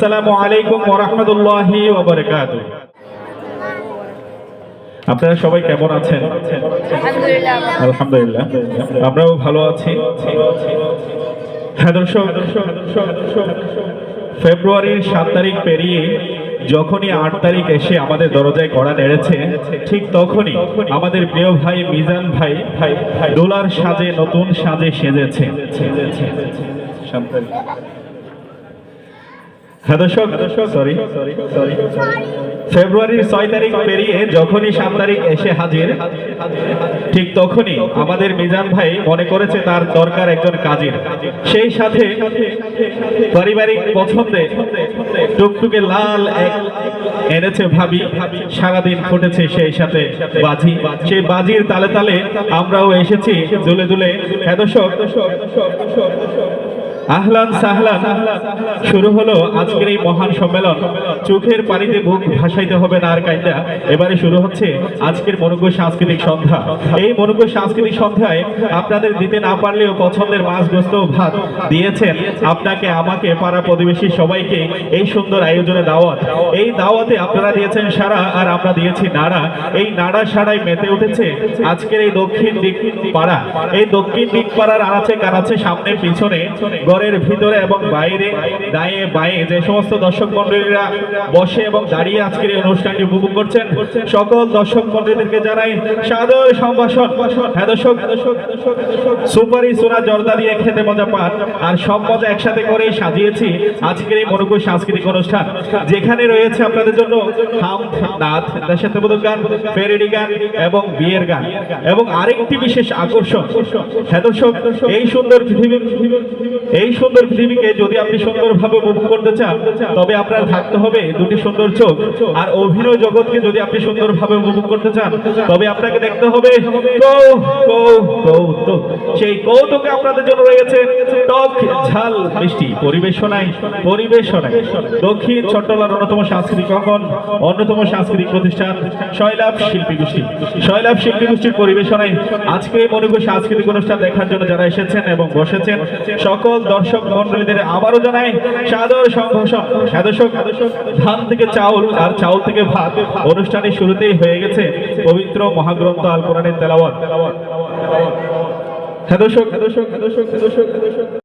আসসালামু আলাইকুম ওরহমতুল্লাহি ওবরকাত আপনারা সবাই কেমন আছেন? আলহামদুলিল্লাহ। আলহামদুলিল্লাহ। আমরাও ভালো আছি। হ্যাঁ দর্শক ফেব্রুয়ারির সাত তারিখ পেরিয়ে যখনই আট তারিখ এসে আমাদের দরজায় কড়া নেড়েছে ঠিক তখনই আমাদের প্রিয় ভাই মিজান ভাই ভাই ডোলার সাজে নতুন সাজে সেজেছে। হ্যাঁ দর্শক সরি ফেব্রুয়ারির ছয় তারিখ পেরিয়ে যখনই সাত তারিখ এসে হাজির, ঠিক তখনই আমাদের মিজান ভাই মনে করেছে তার দরকার একজন কাজের। সেই সাথে পারিবারিক পছন্দে টুকটুকে লাল এক এনেছে ভাবি, সারাদিন ফুটেছে সেই সাথে বাজি। সেই বাজির তালে তালে আমরাও এসেছি দুলে দুলে। হ্যাঁ দর্শক আহলান সাহলান। শুরু হলো আজকের এই মহান সম্মেলন। চোখের পানিতে বুক ভাসাইতে হবে না আর কাইটা এবারে শুরু হচ্ছে আজকের মনোজ্ঞ সাংস্কৃতিক সন্ধ্যা। এই মনোজ্ঞ সাংস্কৃতিক সন্ধ্যায় আপনাদের দিতে না পারলেও পছন্দের মাছ, গোস্ত ভাত দিয়েছেন আপনাকে, আমাকে, পাড়া প্রতিবেশী সবাইকে এই সুন্দর আয়োজনে দাওয়াত। এই দাওয়াতে আপনারা দিয়েছেন সারা আর আমরা দিয়েছি নাড়া। এই নাড়া সারাই মেতে উঠেছে আজকের এই দক্ষিণ দিক পাড়া। এই দক্ষিণ দিক পাড়ার আনাচে কানাচে সামনে, পিছনে ঘরের ভিতরে এবং বাইরে, দায়ে বায়ে যে সমস্ত দর্শক মন্ডলীরা বসে এবং দাঁড়িয়ে আজকের এই অনুষ্ঠানটি উপভোগ করছেন, সকল দর্শক মন্ডলীদেরকে জানাই সাদর সম্ভাষণ। হ্যাঁ দর্শক, সুপারি সোনা জর্দা দিয়ে খেতে মজা পান, আর সব মজা একসাথে করে সাজিয়েছি আজকের এই মনোজ্ঞ সাংস্কৃতিক অনুষ্ঠান, যেখানে রয়েছে আপনাদের জন্য গান গান এবং বিয়ের গান এবং আরেকটি বিশেষ আকর্ষণ। হ্যাঁ দর্শক, এই সুন্দর পৃথিবী এই সুন্দর পৃথিবীকে যদি আপনি সুন্দরভাবে উপভোগ করতে চান, তবে আপনার থাকতে হবে দুটি সুন্দর চোখ। আর অভিনয় জগৎকে যদি আপনি সুন্দরভাবে উপভোগ করতে চান, তবে আপনাকে দেখতে হবে সেই কৌতুকে আপনাদের জন্য রয়েছে টক ঝাল মিষ্টি। পরিবেশনায় পরিবেশনায়। দক্ষিণ চট্টলার অন্যতম সাংস্কৃতিক কখন অন্যতম সাংস্কৃতিক প্রতিষ্ঠান শৈলাভ শিল্পী গোষ্ঠী। শৈলাভ শিল্পী গোষ্ঠীর পরিবেশনায় আজকে এই মনোজ্ঞ সাংস্কৃতিক অনুষ্ঠান দেখার জন্য যারা এসেছেন এবং বসেছেন, সকল দর্শক মন্ডলীদের আবারও জানাই সাদর সম্ভাষণ হ্যাঁ ধান থেকে চাউল আর চাউল থেকে ভাত অনুষ্ঠানের শুরুতেই হয়ে গেছে পবিত্র মহাগ্রন্থ আল কোরআনের তেলাওয়াত হ্যাঁ দর্শক হ্যাঁ দর্শক হ্যাঁ